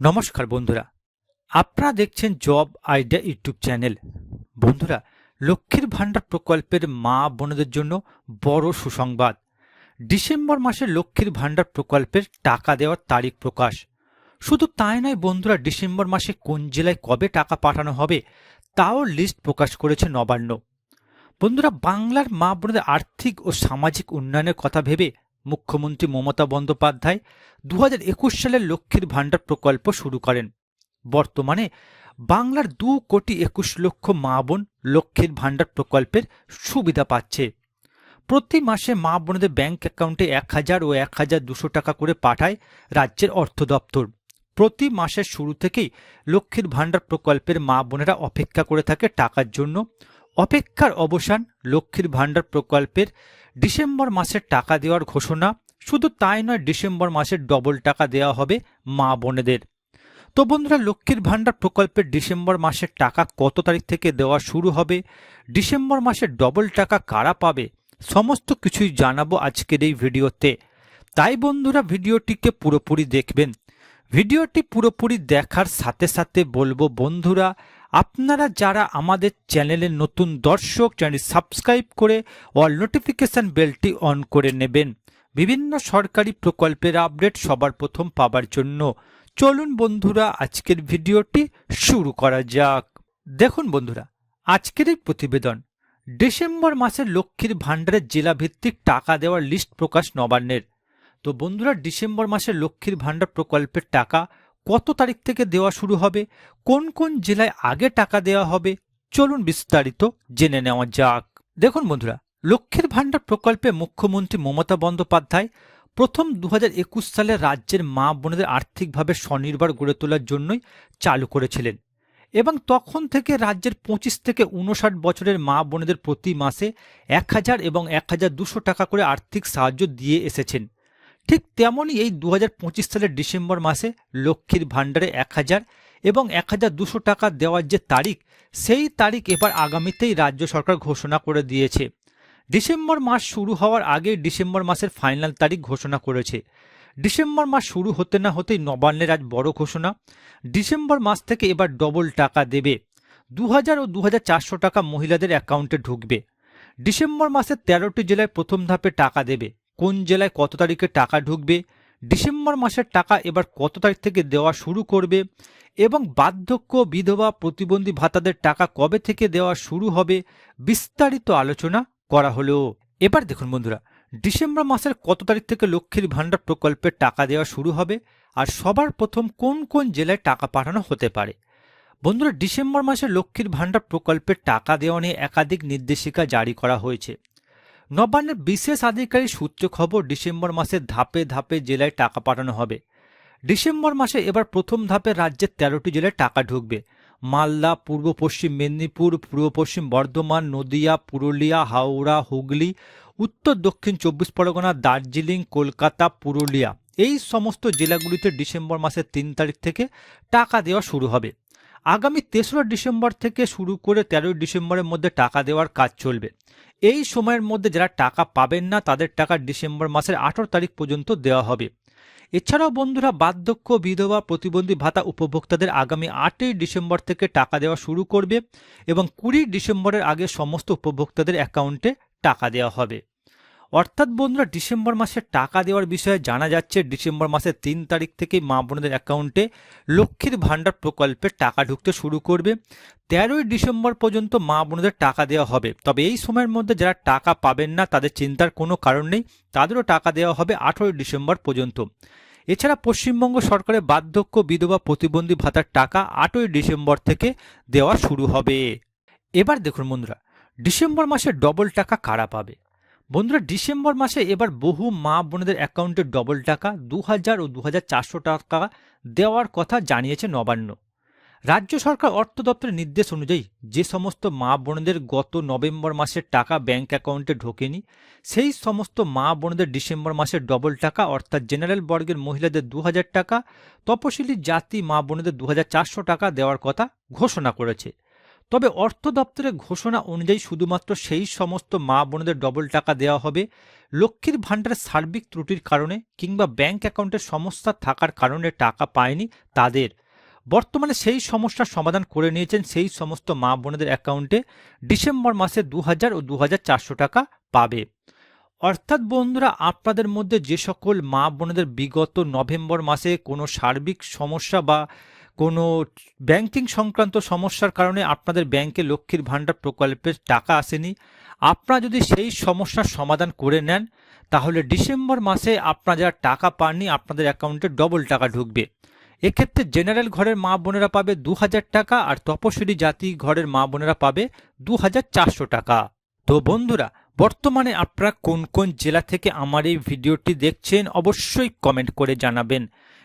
নমস্কার বন্ধুরা। আপনারা দেখছেন জব আইডিয়া ইউটিউব চ্যানেল। বন্ধুরা, লক্ষ্মীর ভাণ্ডার প্রকল্পের মা বোনদের জন্য বড় সুসংবাদ। ডিসেম্বর মাসে লক্ষ্মীর ভাণ্ডার প্রকল্পের টাকা দেওয়ার তারিখ প্রকাশ। শুধু তাই নয় বন্ধুরা, ডিসেম্বর মাসে কোন জেলায় কবে টাকা পাঠানো হবে, তাও লিস্ট প্রকাশ করেছে নবান্ন। বন্ধুরা, বাংলার মা বোনদের আর্থিক ও সামাজিক উন্নয়নের কথা ভেবে মুখ্যমন্ত্রী মমতা বন্দ্যোপাধ্যায় দু হাজার সালের লক্ষ্মীর ভাণ্ডার প্রকল্প শুরু করেন। বর্তমানে বাংলার দু কোটি একুশ লক্ষ মা বোন লক্ষ্মীর ভাণ্ডার প্রকল্পের সুবিধা পাচ্ছে। প্রতি মাসে মা বোনদের ব্যাঙ্ক অ্যাকাউন্টে এক হাজার ও এক হাজার দুশো টাকা করে পাঠায় রাজ্যের অর্থ দপ্তর। প্রতি মাসের শুরু থেকেই লক্ষ্মীর ভাণ্ডার প্রকল্পের মা বোনেরা অপেক্ষা করে থাকে টাকার জন্য। অপেক্ষার অবসান লক্ষ্মীর ভাণ্ডার প্রকল্পের ডিসেম্বর মাসের টাকা দেওয়ার ঘোষণা। শুধু তাই নয়, ডিসেম্বর মাসের ডবল টাকা দেওয়া হবে মা বোনেদের। তো বন্ধুরা, লক্ষ্মীর ভাণ্ডার প্রকল্পের ডিসেম্বর মাসের টাকা কত তারিখ থেকে দেওয়া শুরু হবে? ডিসেম্বর মাসের ডবল টাকা কারা পাবে? সমস্ত কিছুই জানাব আজকের এই ভিডিওতে। তাই বন্ধুরা, ভিডিওটিকে পুরোপুরি দেখবেন। ভিডিওটি পুরোপুরি দেখার সাথে সাথে বলব, বন্ধুরা আপনারা যারা আমাদের চ্যানেলের নতুন দর্শক চ্যানেল সাবস্ক্রাইব করে অল নোটিফিকেশন বেলটি অন করে নেবেন। বিভিন্ন সরকারি প্রকল্পের আপডেট সবার প্রথম পাবার জন্য। চলুন বন্ধুরা, আজকের ভিডিওটি শুরু করা যাক। দেখুন বন্ধুরা, আজকের এই প্রতিবেদন। ডিসেম্বর মাসে লক্ষ্মীর ভাণ্ডারের জেলাভিত্তিক টাকা দেওয়ার লিস্ট প্রকাশ নবান্নের। তো বন্ধুরা, ডিসেম্বর মাসে লক্ষ্মীর ভাণ্ডার প্রকল্পের টাকা কত তারিখ থেকে দেওয়া শুরু হবে? কোন কোন জেলায় আগে টাকা দেওয়া হবে? চলুন বিস্তারিত জেনে নেওয়া যাক। দেখুন বন্ধুরা, লক্ষ্মীর ভাণ্ডার প্রকল্পে মুখ্যমন্ত্রী মমতা বন্দ্যোপাধ্যায় প্রথম দু হাজার একুশ সালে রাজ্যের মা বোনেদের আর্থিকভাবে স্বনির্ভর গড়ে তোলার জন্যই চালু করেছিলেন এবং তখন থেকে রাজ্যের পঁচিশ থেকে উনষাট বছরের মা বোনেদের প্রতি মাসে এক হাজার এবং এক হাজার দুশো টাকা করে আর্থিক সাহায্য দিয়ে এসেছেন। ঠিক তেমনই এই দু হাজার পঁচিশ সালের ডিসেম্বর মাসে লক্ষ্মীর ভাণ্ডারে এক হাজার এবং এক হাজার দুশো টাকা দেওয়ার যে তারিখ, সেই তারিখ এবার আগামীতেই রাজ্য সরকার ঘোষণা করে দিয়েছে। ডিসেম্বর মাস শুরু হওয়ার আগে ডিসেম্বর মাসের ফাইনাল তারিখ ঘোষণা করেছে। ডিসেম্বর মাস শুরু হতে না হতেই নবান্নের আজ বড় ঘোষণা। ডিসেম্বর মাস থেকে এবার ডবল টাকা দেবে। দু হাজার ও দু টাকা মহিলাদের অ্যাকাউন্টে ঢুকবে। ডিসেম্বর মাসের তেরোটি জেলায় প্রথম ধাপে টাকা দেবে। কোন জেলায় কত তারিখে টাকা ঢুকবে, ডিসেম্বর মাসের টাকা এবার কত তারিখ থেকে দেওয়া শুরু করবে এবং বার্ধক্য বিধবা প্রতিবন্ধী ভাতাদের টাকা কবে থেকে দেওয়া শুরু হবে বিস্তারিত আলোচনা করা হলো। এবার দেখুন বন্ধুরা, ডিসেম্বর মাসের কত তারিখ থেকে লক্ষ্মীর ভাণ্ডার প্রকল্পের টাকা দেওয়া শুরু হবে আর সবার প্রথম কোন কোন জেলায় টাকা পাঠানো হতে পারে? বন্ধুরা, ডিসেম্বর মাসে লক্ষ্মীর ভাণ্ডার প্রকল্পের টাকা দেওয়া নিয়ে একাধিক নির্দেশিকা জারি করা হয়েছে। নবান্নের বিশেষ আধিকারিক সূত্রে খবর, ডিসেম্বর মাসে ধাপে ধাপে জেলায় টাকা পাঠানো হবে। ডিসেম্বর মাসে এবার প্রথম ধাপে রাজ্যের তেরোটি জেলায় টাকা ঢুকবে। মালদা, পূর্ব পশ্চিম মেদিনীপুর, পূর্ব পশ্চিম বর্ধমান, নদিয়া, পুরুলিয়া, হাওড়া, হুগলি, উত্তর দক্ষিণ চব্বিশ পরগনা, দার্জিলিং, কলকাতা, পুরুলিয়া। এই সমস্ত জেলাগুলিতে ডিসেম্বর মাসের তিন তারিখ থেকে টাকা দেওয়া শুরু হবে। আগামী তেসরা ডিসেম্বর থেকে শুরু করে তেরোই ডিসেম্বরের মধ্যে টাকা দেওয়ার কাজ চলবে। এই সময়ের মধ্যে যারা টাকা পাবেন না, তাদের টাকা ডিসেম্বর মাসের আঠারো তারিখ পর্যন্ত দেওয়া হবে। এছাড়াও বন্ধুরা, বার্ধক্য, বিধবা, প্রতিবন্ধী ভাতা উপভোক্তাদের আগামী আটই ডিসেম্বর থেকে টাকা দেওয়া শুরু করবে এবং কুড়ি ডিসেম্বরের আগে সমস্ত উপভোক্তাদের অ্যাকাউন্টে টাকা দেওয়া হবে। অর্থাৎ বন্ধুরা, ডিসেম্বর মাসে টাকা দেওয়ার বিষয়ে জানা যাচ্ছে, ডিসেম্বর মাসের তিন তারিখ থেকে মা বোনদের অ্যাকাউন্টে লক্ষ্মীর ভাণ্ডার প্রকল্পে টাকা ঢুকতে শুরু করবে। তেরোই ডিসেম্বর পর্যন্ত মা বোনদের টাকা দেওয়া হবে। তবে এই সময়ের মধ্যে যারা টাকা পাবেন না, তাদের চিন্তার কোনো কারণ নেই, তাদেরও টাকা দেওয়া হবে আঠেরোই ডিসেম্বর পর্যন্ত। এছাড়া পশ্চিমবঙ্গ সরকারের বার্ধক্য, বিধবা, প্রতিবন্ধী ভাতার টাকা আটই ডিসেম্বর থেকে দেওয়া শুরু হবে। এবার দেখুন বন্ধুরা, ডিসেম্বর মাসে ডবল টাকা কারা পাবে? বন্ধুরা, ডিসেম্বর মাসে এবার বহু মা বোনেদের অ্যাকাউন্টে ডবল টাকা দু হাজার ও দু টাকা দেওয়ার কথা জানিয়েছে নবান্ন। রাজ্য সরকার অর্থ দপ্তরের নির্দেশ অনুযায়ী যে সমস্ত মা বোনদের গত নভেম্বর মাসের টাকা ব্যাংক অ্যাকাউন্টে ঢোকেনি, সেই সমস্ত মা বোনদের ডিসেম্বর মাসের ডবল টাকা, অর্থাৎ জেনারেল বর্গের মহিলাদের দু হাজার টাকা, তপশিলি জাতি মা বোনদের দু টাকা দেওয়ার কথা ঘোষণা করেছে। তবে অর্থ দপ্তরের ঘোষণা অনুযায়ী শুধুমাত্র সেই সমস্ত মা বোনদের ডবল টাকা দেওয়া হবে, লক্ষ্মীর ভাণ্ডারের সার্বিক ত্রুটির কারণে কিংবা ব্যাংক অ্যাকাউন্টের সমস্যা থাকার কারণে টাকা পায়নি তাদের। বর্তমানে সেই সমস্যার সমাধান করে নিয়েছেন সেই সমস্ত মা বোনদের অ্যাকাউন্টে ডিসেম্বর মাসে দু হাজার ও দু হাজার চারশো টাকা পাবে। অর্থাৎ বন্ধুরা, আপনাদের মধ্যে যে সকল মা বোনেদের বিগত নভেম্বর মাসে কোনো সার্বিক সমস্যা বা কোনো ব্যাংকিং সংক্রান্ত সমস্যার কারণে আপনাদের ব্যাংকে লক্ষ্মীর ভাণ্ডার প্রকল্পের টাকা আসেনি। আপনারা যদি সেই সমস্যার সমাধান করে নেন, তাহলে ডিসেম্বর মাসে আপনারা যারা টাকা পাননি, আপনাদের অ্যাকাউন্টে ডবল টাকা ঢুকবে। এক্ষেত্রে জেনারেল ঘরের মা বোনেরা পাবে দু হাজার টাকা আর তপশিলি জাতি ঘরের মা বোনেরা পাবে দু হাজার চারশো টাকা। তো বন্ধুরা, বর্তমানে আপনারা কোন কোন জেলা থেকে আমার এই ভিডিওটি দেখছেন, অবশ্যই কমেন্ট করে জানাবেন।